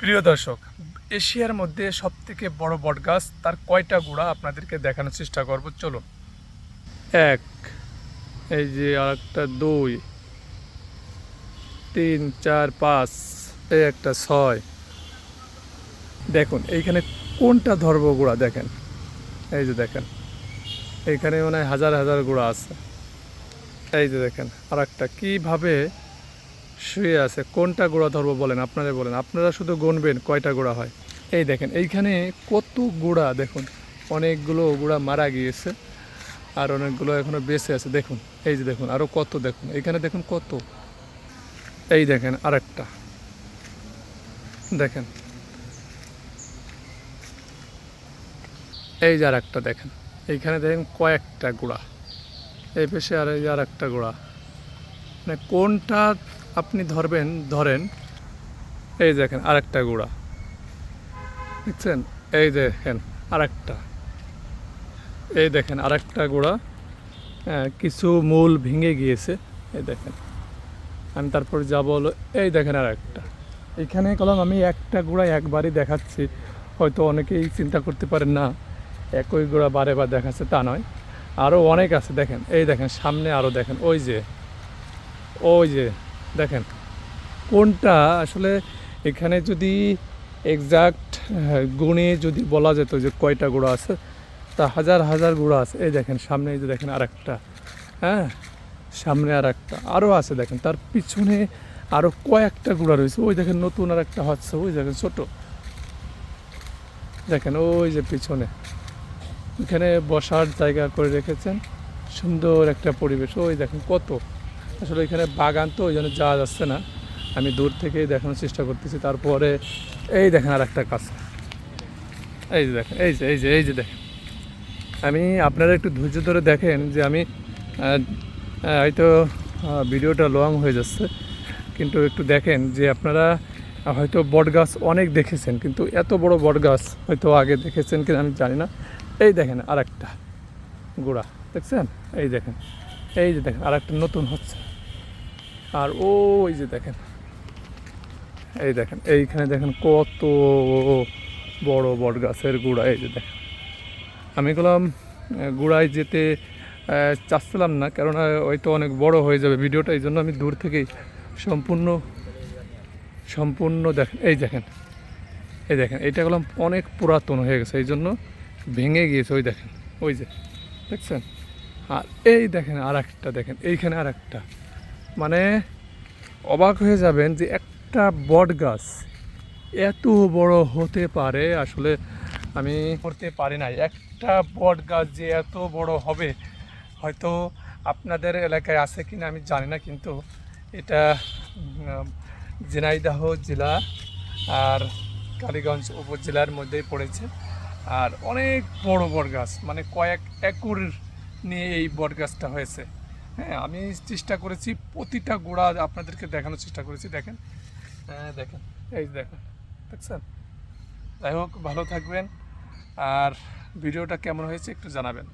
প্রিয় দর্শক, এশিয়ার মধ্যে সব থেকে বড় বটগাছ তার কয়টা গুড়া আপনাদেরকে দেখানোর চেষ্টা করব? চলুন। এক, এই যে আর একটা দুই, তিন, চার, পাঁচ, এই একটা ছয়। দেখুন, এইখানে কোনটা ধরব গুড়া দেখেন? এই যে দেখেন, এইখানে মনে হয় হাজার হাজার গুড়া আছে। এই যে দেখেন আর একটা কীভাবে শুয়ে আছে, কোনটা গোড়া ধরবো বলেন আপনারা বলেন, আপনারা শুধু গুনবেন কয়টা গোড়া হয়। এই দেখেন, এইখানে কত গোড়া, দেখুন, অনেকগুলো গোড়া মারা গিয়েছে আর অনেকগুলো এখনও বেঁচে আছে, দেখুন, এই যে দেখুন আরও কত দেখুন, এইখানে দেখুন কত। এই দেখেন আরেকটা, দেখেন। এই যে আর একটা দেখেন, এইখানে দেখেন কয়েকটা গোড়া, এই পেশে আর এই যে আর একটা গোড়া। মানে কোনটা আপনি ধরবেন ধরেন এই দেখেন আরেকটা গুঁড়া। দেখছেন? এই দেখেন আরেকটা। এই দেখেন আরেকটা গুঁড়া হ্যাঁ, কিছু মূল ভেঙে গিয়েছে। এই দেখেন। আমি তারপর যাব হলো এই দেখেন আর একটা এখানে কলম আমি একটা গুঁড়া একবারই দেখাচ্ছি। হয়তো অনেকেই চিন্তা করতে পারেন না একই গুঁড়া বারে বার দেখাচ্ছে তা নয়। আরও অনেক আছে দেখেন। এই দেখেন সামনে আরও দেখেন ওই যে। ওই যে, দেখেন। কোনটা আসলে এখানে যদি এক্সাক্ট গুণে যদি বলা যেত যে কয়টা গুঁড়ো আছে, তা হাজার হাজার গুঁড়ো আছে। এই দেখেন, সামনে এই যে দেখেন আর একটা হ্যাঁ? সামনে আর একটা আরও আছে দেখেন। তার পিছনে আরও কয়েকটা গুঁড়া রয়েছে। ওই দেখেন, নতুন আর একটা হচ্ছে, ওই দেখেন, ছোটো। দেখেন, ওই যে পিছনে। এখানে বসার জায়গা করে রেখেছেন। সুন্দর একটা পরিবেশ। ওই দেখেন, কত আসলে এখানে বাগান তো ওই জন্য যাওয়া যাচ্ছে না। আমি দূর থেকেই দেখানোর চেষ্টা করতেছি, তারপরে এই দেখেন আর একটা কাজ এই যে দেখেন, এই যে এই যে এই যে দেখেন। আমি আপনারা একটু ধৈর্য ধরে দেখেন যে আমি হয়তো ভিডিওটা লং হয়ে যাচ্ছে, কিন্তু একটু দেখেন যে আপনারা হয়তো বটগাছ অনেক দেখেছেন, কিন্তু এত বড় বটগাছ হয়তো আগে দেখেছেন কিনা আমি জানি না। এই দেখেন আর একটা গোড়া, দেখছেন? এই দেখেন। এই যে দেখেন আর একটা নতুন হচ্ছে। আর ওই যে দেখেন, এই দেখেন, এইখানে দেখেন কত বড় বট গাছের গুঁড়া, এই যে দেখেন। আমি গেলাম গুড়ায় যেতে চাচ্ছিলাম না, কেননা হয়তো অনেক বড় হয়ে যাবে ভিডিওটা, এই জন্য আমি দূর থেকেই সম্পূর্ণ সম্পূর্ণ দেখেন, এই দেখেন এই দেখেন, এইটা গেলাম অনেক পুরাতন হয়ে গেছে, এই জন্য ভেঙে গিয়েছে, ওই দেখেন, ওই যে, দেখছেন? আর এই দেখেন আর একটা দেখেন এইখানে আর একটা মানে অবাক হয়ে যাবেন যে একটা বট গাছ এত বড় হতে পারে আসলে আমি করতে পারি না একটা বট গাছ যে এত বড় হবে হয়তো আপনাদের এলাকায় আছে কিনা আমি জানি না কিন্তু এটা উম, ঝিনাইদহ জেলা আর কালীগঞ্জ উপজেলার মধ্যেই পড়েছে। আর অনেক বড় বট গাছ মানে কয়েক একর নিয়ে এই বটগাছটা হয়েছে। হ্যাঁ আমি চেষ্টা করেছি, প্রতিটা গোড়া আপনাদেরকে দেখানোর চেষ্টা করেছি। দেখেন হ্যাঁ দেখেন, এই দেখেন, দেখছেন? যাই হোক, ভালো থাকবেন। আর ভিডিওটা কেমন হয়েছে একটু জানাবেন।